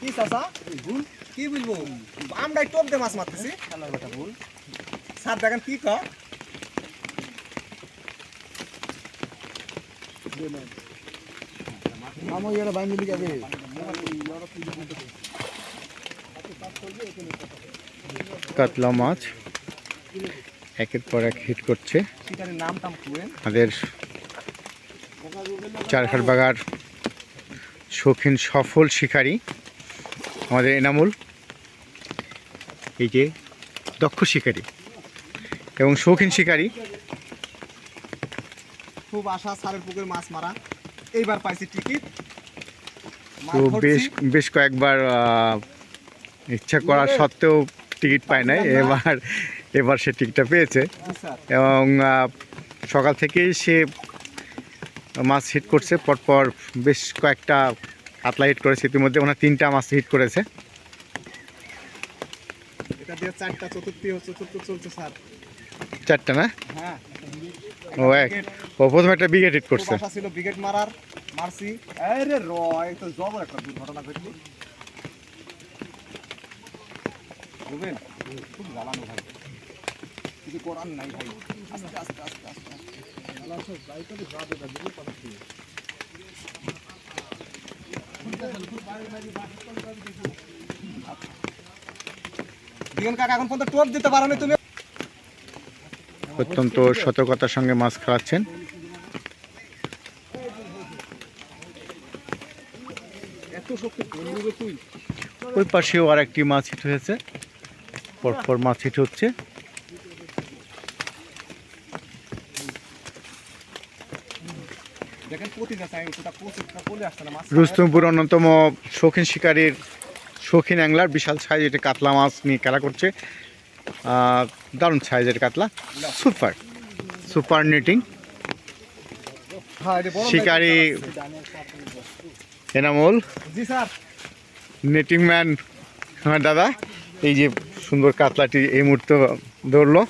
কি চাচা? কি বুঝব আমরা টোপ দিয়ে মাছ মারতেছি। ভুল স্যার দেখেন কি ক আমার ইয়ারা বাইন দিকে যাবে কাতলা মাছ একের পর এক হিট করছে। আমাদের চারঘাট বাগার শৌখিন সফল শিকারী আমাদের এনামুল এই যে দক্ষ শিকারী এবং শৌখিন শিকারী। খুব আশা স্যারের পুকুরে মাছ মারা। এইবার পাইছি টিকিট। তো বেশ বেশ কয়েকবার ইচ্ছা করা সত্ত্বেও টিকিট পায় নাই। এবার এবার সে টিকিটটা পেয়েছে। এবং সকাল থেকেই সে মাছ হিট করছে পরপর বেশ কয়েকটা কাতলা হিট করেছে। ইতিমধ্যে ওনার তিনটা মাছ হিট করেছে। চারটা না? হ্যাঁ ও এক। ও প্রথমে একটা বিঘেট হিট করছে। ছিল ব্রিগেড মারার মারছি। আরে রয় তো জবর একটা দুর্ঘটনা ঘটলো। বুঝবেন খুব জ্বালানো ভাই। কিছু করার নাই ভাই। আস্তে আস্তে আস্তে আস্তে। অত্যন্ত সতর্কতার সঙ্গে মাছ খাওয়াচ্ছেন। ওই পাশেও আর একটি মাছ হিট হয়েছে। পরপর মাছ হিট হচ্ছে দেখেন প্রতি যাচ্ছে আমি ওটা কোচটা কোলে আসছে না মাছ রুস্তমপুর অন্যতম শৌখিন শিকারীর শৌখিন অ্যাংলার বিশাল সাইজ এটা কাতলা মাছ নিয়ে খেলা করছে। দারুণ সাইজের কাতলা। সুপার সুপার নেটিং হ্যাঁ শিকারি এনামুল। নেটিং ম্যান আমার দাদা এই যে সুন্দর কাতলাটি এই মুহূর্তে ধরলো।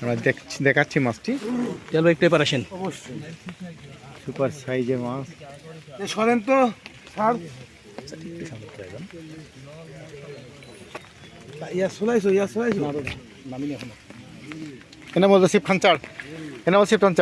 আমরা দেখছি দেখাচ্ছি মাছটি। চলো একটু এবার আসেন সুপার সাইজের মাছ। শোনেন তো স্যার ইয়া শোনাইছো ইয়া শোনাইছো এনে বলতো শিব খান চার এনে বল শিব খান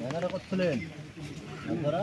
ব্যানারটা কত ছিলেন আপনারা?